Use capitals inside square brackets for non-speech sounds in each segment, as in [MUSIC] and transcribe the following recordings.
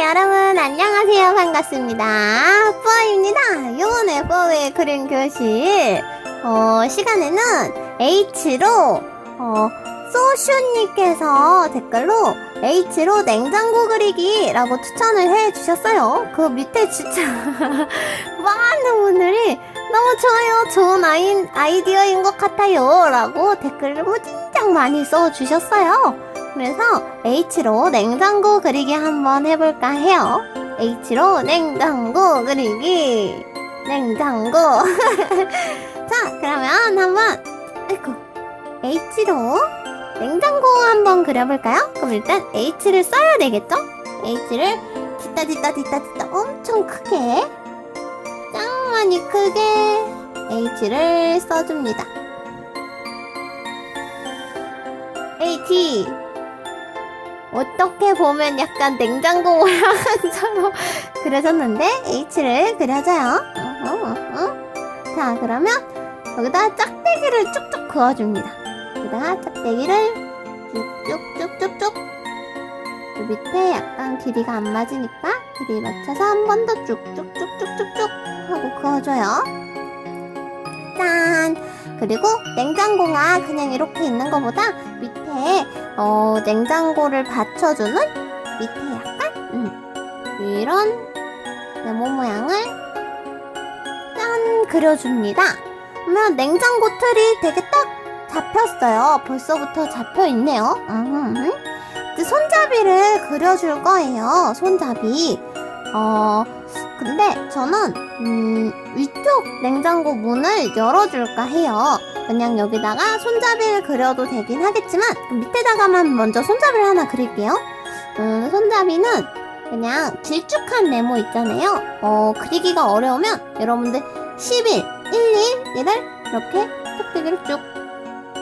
여러분 안녕하세요. 반갑습니다. 뽀입니다. 이번에 뽀의 그림 교실 어, 시간에는 H로 어, 소슈님께서 댓글로 H로 냉장고 그리기라고 추천을 해주셨어요. 그 밑에 진짜 [LAUGHS] 많은 분들이 너무 좋아요. 좋은 아이, 아이디어인 것 같아요. 라고 댓글을 무진장 많이 써주셨어요 그래서 H로 냉장고 그리기 한번 해볼까 해요. H로 냉장고 그리기. 냉장고. [LAUGHS] 자, 그러면 한번, 아이고, H로 냉장고 한번 그려볼까요? 그럼 일단 H를 써야 되겠죠? H를 뒤따 뒤따 뒤따 뒤따 엄청 크게, 짱 많이 크게 H를 써줍니다. H 어떻게 보면 약간 냉장고 모양처럼 [LAUGHS] 그려졌는데 H를 그려줘요. 자, 그러면 여기다 짝대기를 쭉쭉 그어줍니다. 여기다가 짝대기를 쭉쭉쭉쭉쭉 그 밑에 약간 길이가 안 맞으니까 길이 맞춰서 한 번 더 쭉쭉쭉쭉쭉쭉 하고 그어줘요. 짠! 그리고 냉장고가 그냥 이렇게 있는 것보다 밑에 어, 냉장고를 받쳐주는 밑에 약간 음, 이런 네모 모양을 짠 그려줍니다. 그러면 냉장고 틀이 되게 딱 잡혔어요. 벌써부터 잡혀 있네요. 음, 이제 손잡이를 그려줄 거예요. 손잡이. 어, 근데 저는 음, 위쪽 냉장고 문을 열어줄까 해요. 그냥 여기다가 손잡이를 그려도 되긴 하겠지만 그 밑에다가만 먼저 손잡이를 하나 그릴게요. 음, 손잡이는 그냥 길쭉한 네모 있잖아요. 어, 그리기가 어려우면 여러분들 11, 11, 1을 이렇게 톡배기를 쭉,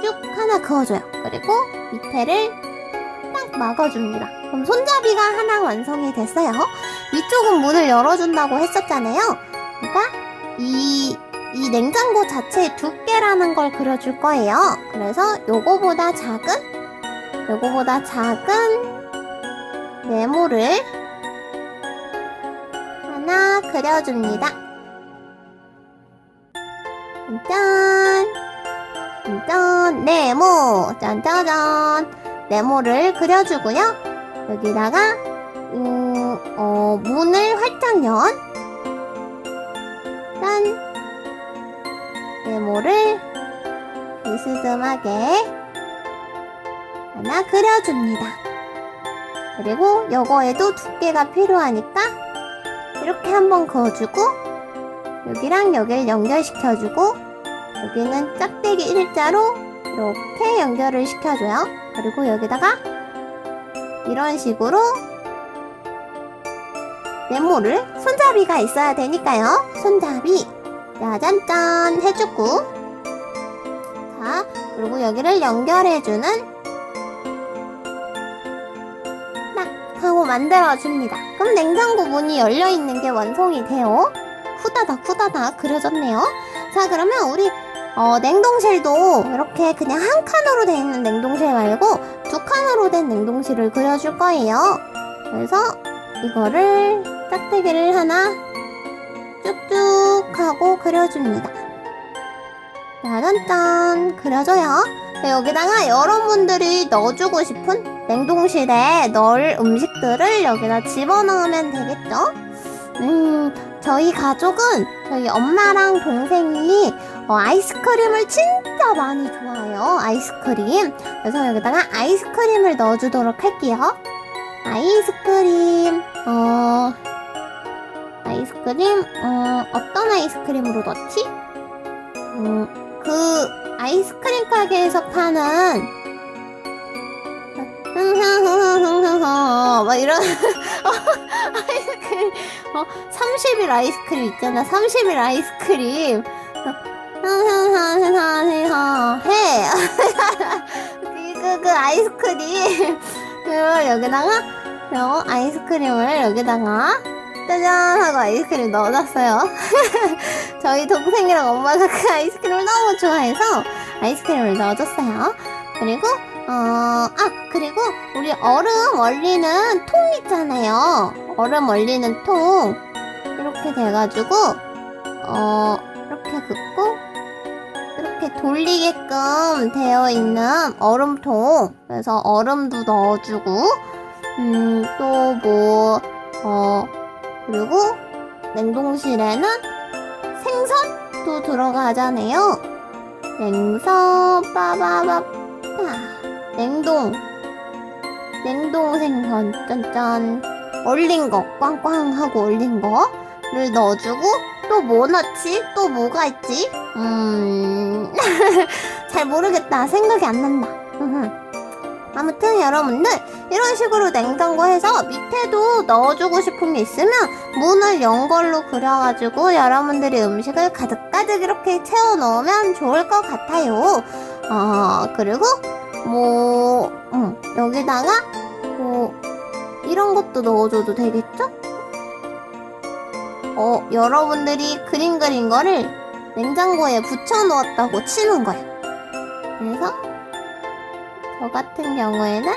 쭉 하나 그어줘요. 그리고 밑에를 딱 막아줍니다. 그럼 손잡이가 하나 완성이 됐어요. 위쪽은 문을 열어준다고 했었잖아요. 그러니까 이, 이 냉장고 자체의 두께라는 걸 그려줄 거예요. 그래서 요거보다 작은, 요거보다 작은 네모를 하나 그려줍니다. 짠! 짠! 네모! 짠짜잔! 네모를 그려주고요. 여기다가 음, 어, 문을 활짝 연 짠! 네모를 비스듬하게 하나 그려줍니다. 그리고 요거에도 두께가 필요하니까 이렇게 한번 그어주고 여기랑 여기를 연결시켜주고 여기는 짝대기 일자로 이렇게 연결을 시켜줘요. 그리고 여기다가 이런 식으로 네모를 손잡이가 있어야 되니까요. 손잡이 짜잔짠 해주고 자 그리고 여기를 연결해주는 딱 하고 만들어줍니다. 그럼 냉장고 문이 열려있는 게 완성이 돼요. 후다닥 후다닥 그려졌네요. 자 그러면 우리 어, 냉동실도 이렇게 그냥 한 칸으로 돼 있는 냉동실 말고 두 칸으로 된 냉동실을 그려줄 거예요. 그래서 이거를 짝대기를 하나 쭉쭉 하고 그려줍니다. 짜잔짠 그려줘요. 네, 여기다가 여러분들이 넣어주고 싶은 냉동실에 넣을 음식들을 여기다 집어넣으면 되겠죠? 음, 저희 가족은 저희 엄마랑 동생이 어, 아이스크림을 진짜 많이 좋아해요. 아이스크림. 그래서 여기다가 아이스크림을 넣어주도록 할게요. 아이스크림, 어, 아이스크림, 어, 어떤 아이스크림으로 넣지? 음, 그, 아이스크림 가게에서 파는, 흥흥흥흥흥흥, 막 이런, [LAUGHS] 아이스크림, 어, 30일 아이스크림 있잖아. 30일 아이스크림. 해. 그, 그 아이스크림. 그, 여기다가, 요 아이스크림을 여기다가, 짜잔! 하고 아이스크림 넣어놨어요. [LAUGHS] 저희 동생이랑 엄마가 그 아이스크림을 너무 좋아해서 아이스크림을 넣어줬어요. 그리고 어, 아, 그리고 우리 얼음 얼리는 통 있잖아요. 얼음 얼리는 통. 이렇게 돼가지고, 어, 이렇게 긋고, 이렇게 돌리게끔 되어 있는 얼음통. 그래서 얼음도 넣어주고, 음, 또 뭐, 어, 그리고 냉동실에는 생선도 들어가잖아요. 냉선, 빠바바빠. 냉동. 냉동 생선, 짠짠. 얼린 거, 꽝꽝 하고 얼린 거를 넣어주고, 또 뭐 넣지? 또 뭐가 있지? 음, [LAUGHS] 잘 모르겠다. 생각이 안 난다. 아무튼 여러분들, 이런 식으로 냉장고에서 밑에도 넣어주고 싶은 게 있으면 문을 연 걸로 그려가지고 여러분들이 음식을 가득가득 이렇게 채워 넣으면 좋을 것 같아요. 어, 그리고 뭐, 음, 여기다가 뭐, 이런 것도 넣어줘도 되겠죠? 어, 여러분들이 그림 그린 거를 냉장고에 붙여 놓았다고 치는 거예요. 그래서 저 같은 경우에는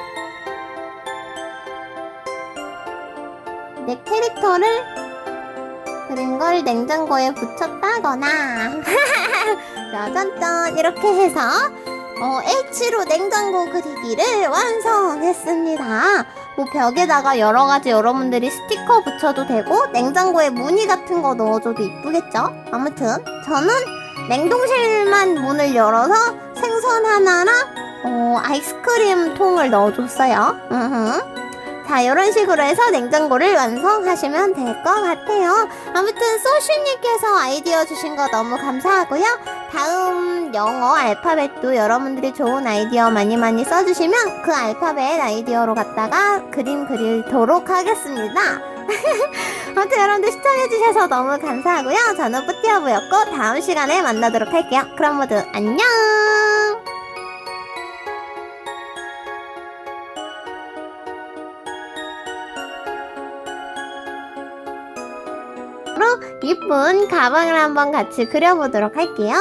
내 캐릭터를 그린 걸 냉장고에 붙였다거나 [LAUGHS] 짜잔짠 이렇게 해서 어, H로 냉장고 그리기를 완성했습니다. 뭐 벽에다가 여러 가지 여러분들이 스티커 붙여도 되고 냉장고에 무늬 같은 거 넣어줘도 이쁘겠죠? 아무튼 저는 냉동실만 문을 열어서 생선 하나랑 어, 아이스크림 통을 넣어줬어요. 으흠. 자, 이런 식으로 해서 냉장고를 완성하시면 될 것 같아요. 아무튼 소슈님께서 아이디어 주신 거 너무 감사하고요. 다음 영어 알파벳도 여러분들이 좋은 아이디어 많이 많이 써주시면 그 알파벳 아이디어로 갖다가 그림 그리도록 하겠습니다. [LAUGHS] 아무튼 여러분들 시청해주셔서 너무 감사하고요. 저는 뿌띠아부였고 다음 시간에 만나도록 할게요. 그럼 모두 안녕! 이쁜 가방을 한번 같이 그려보도록 할게요.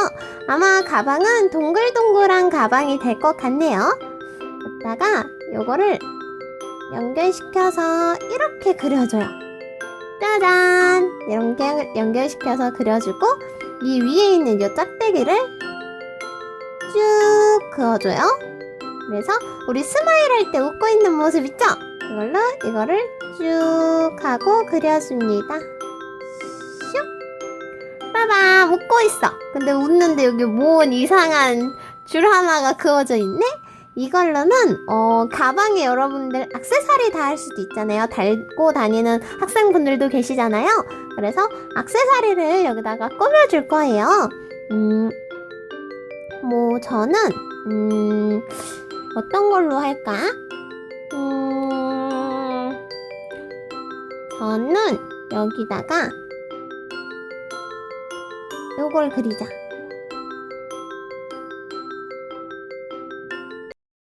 아마 가방은 동글동글한 가방이 될 것 같네요. 여기다가 요거를 연결시켜서 이렇게 그려줘요. 짜잔! 이렇게 연결시켜서 그려주고 이 위에 있는 요 짝대기를 쭉 그어줘요. 그래서 우리 스마일 할 때 웃고 있는 모습 있죠? 이걸로 이거를 쭉 하고 그려줍니다. 봐봐 웃고 있어. 근데 웃는데 여기 뭔 이상한 줄 하나가 그어져 있네? 이걸로는 어 가방에 여러분들 악세사리 다 할 수도 있잖아요. 달고 다니는 학생분들도 계시잖아요. 그래서 악세사리를 여기다가 꾸며줄 거예요. 음 뭐 저는 음 어떤 걸로 할까? 음 저는 여기다가 요걸 그리자.